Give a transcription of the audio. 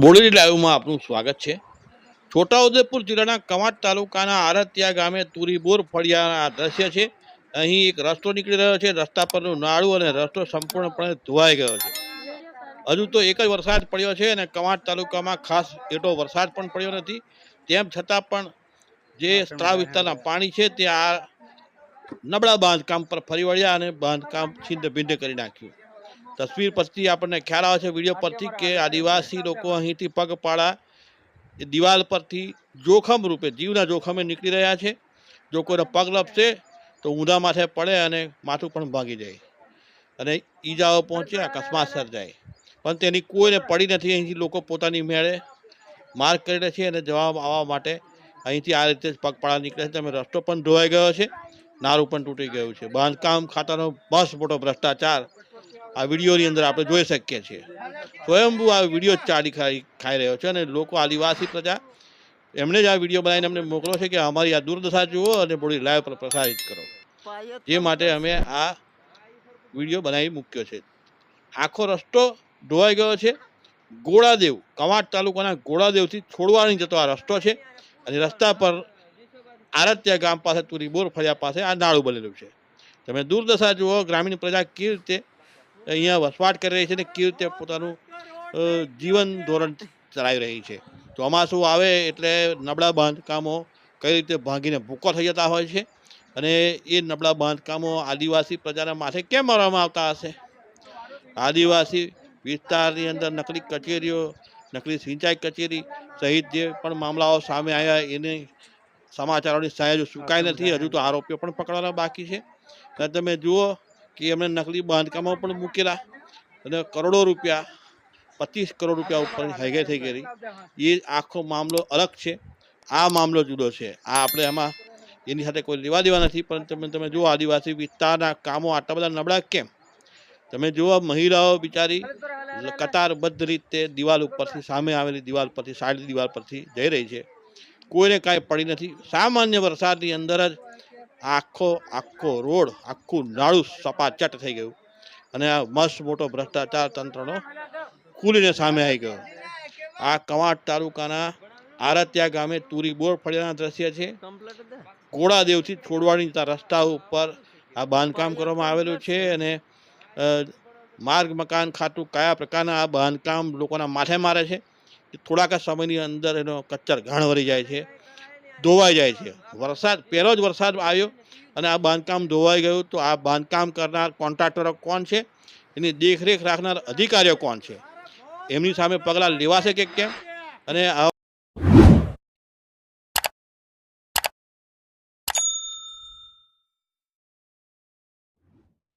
બોડેલી લાઈવમાં આપનું સ્વાગત છે. છોટાઉદેપુર જિલ્લાના કમાટ તાલુકાના આરતિયા ગામે તુરીબોર ફળિયાના દ્રશ્ય છે. અહીં એક રસ્તો નીકળી રહ્યો છે. રસ્તા પરનું નાળું અને રસ્તો સંપૂર્ણપણે ધોવાઈ ગયો છે. હજુ તો એક જ વરસાદ પડ્યો છે અને કમાટ તાલુકામાં ખાસ એટલો વરસાદ પણ પડ્યો નથી. તેમ છતાં પણ જે સ્ત્રાવ વિસ્તારના પાણી છે તે આ નબળા બાંધકામ પર ફરી વળ્યા અને બાંધકામ છિન્ન ભિન્ન કરી નાખ્યું. તસવીર પરથી આપણને ખ્યાલ આવે છે વીડિયો પરથી કે આદિવાસી લોકો અહીંથી પગપાળા એ દિવાલ પરથી જોખમ રૂપે જીવના જોખમે નીકળી રહ્યા છે. જો કોઈને પગ લપશે તો ઊંધા માથે પડે અને માથું પણ ભાગી જાય. અને ઈજાઓ પહોંચે અકસ્માત સર્જાય. પણ તેની કોઈને પડી નથી અહીંથી લોકો પોતાની મેળે માર્ગ કરી રહ્યા છે અને જવાબ આવવા માટે અહીંથી આ રીતે પગપાળા નીકળે છે. તમે રસ્તો પણ ધોવાઈ ગયો છે નારું પણ તૂટી ગયું છે. બાંધકામ ખાતાનો બસ મોટો ભ્રષ્ટાચાર આ વિડીયોની અંદર આપણે જોઈ શકીએ છીએ. સ્વયંભૂ આ વીડિયો ચાલી ખાઈ ખાઈ રહ્યો છે અને લોકો આદિવાસી પ્રજા, એમણે જ આ વીડિયો બનાવીને અમને મોકલો છે કે અમારી આ દુર્દશા જુઓ અને થોડી લાઈવ પર પ્રસારિત કરો. જે માટે અમે આ વીડિયો બનાવી મૂક્યો છે. આખો રસ્તો ધોવાઈ ગયો છે. ગોળાદેવ, કવાંટ તાલુકાના ગોળાદેવથી છોડવાની જતો આ રસ્તો છે અને રસ્તા પર આરત્યા ગામ પાસે તુરી બોર ફળિયા પાસે આ નાળું બનેલું છે. તમે દુર્દશા જુઓ, ગ્રામીણ પ્રજા કેવી રીતે અહીંયા વસવાટ કરી રહી છે ને કેવી રીતે પોતાનું જીવન ધોરણ ચલાવી રહી છે. ચોમાસું આવે એટલે નબળા બાંધકામો કઈ રીતે ભાંગીને ભૂકો થઈ જતા હોય છે અને એ નબળા બાંધકામો આદિવાસી પ્રજાના માથે કેમ મારવામાં આવતા હશે? આદિવાસી વિસ્તારની અંદર નકલી કચેરીઓ, નકલી સિંચાઈ કચેરી સહિત જે પણ મામલાઓ સામે આવ્યા એને સમાચારોની સહાય હજુ સુકાઈ નથી. હજુ તો આરોપીઓ પણ પકડવાના બાકી છે. અને તમે જુઓ કે એમણે નકલી બાંધકામો પણ મૂકેલા અને કરોડો રૂપિયા, પચીસ કરોડ રૂપિયા ઉપર હાઈગાઈ થઈ ગયેલી. એ આખો મામલો અલગ છે. આ મામલો જુદો છે. આ આપણે એમાં એની સાથે કોઈ લેવા દેવા નથી, પણ તમે તમે જુઓ આદિવાસી વિસ્તારના કામો આટલા બધા નબળા કેમ? તમે જુઓ મહિલાઓ બિચારી કતારબદ્ધ રીતે દિવાલ ઉપરથી સામે આવેલી દિવાલ પરથી સાડી દિવાલ પરથી જઈ રહી છે. કોઈને કાંઈ પડી નથી. સામાન્ય વરસાદની અંદર જ આખો આખો રોડ, આખું નાળું સપાચટ થઈ ગયું. અને આ મસ્ત મોટો ભ્રષ્ટાચાર તંત્રનો ખુલીને સામે આવી ગયો. આ કવાંટ તાલુકાના આરત્યા ગામે તુરી બોર ફળિયાના દ્રશ્ય છે. ગોળાદેવથી છોડવાની રસ્તા ઉપર આ બાંધકામ કરવામાં આવેલું છે અને માર્ગ, મકાન, ખાતું કયા પ્રકારના આ બાંધકામ લોકોના માથે મારે છે. થોડાક સમયની અંદર એનો કચ્ચર ઘાણ વળી જાય છે. ધોવાઈ જાય છે. વરસાદ, પહેલો જ વરસાદ આવ્યો અને આ બાંધકામ ધોવાઈ ગયું તો આ બાંધકામ કરનાર કોન્ટ્રાક્ટરો કોણ છે? એની દેખરેખ રાખનાર અધિકારીઓ કોણ છે? એમની સામે પગલાં લેવાશે કે કેમ? અને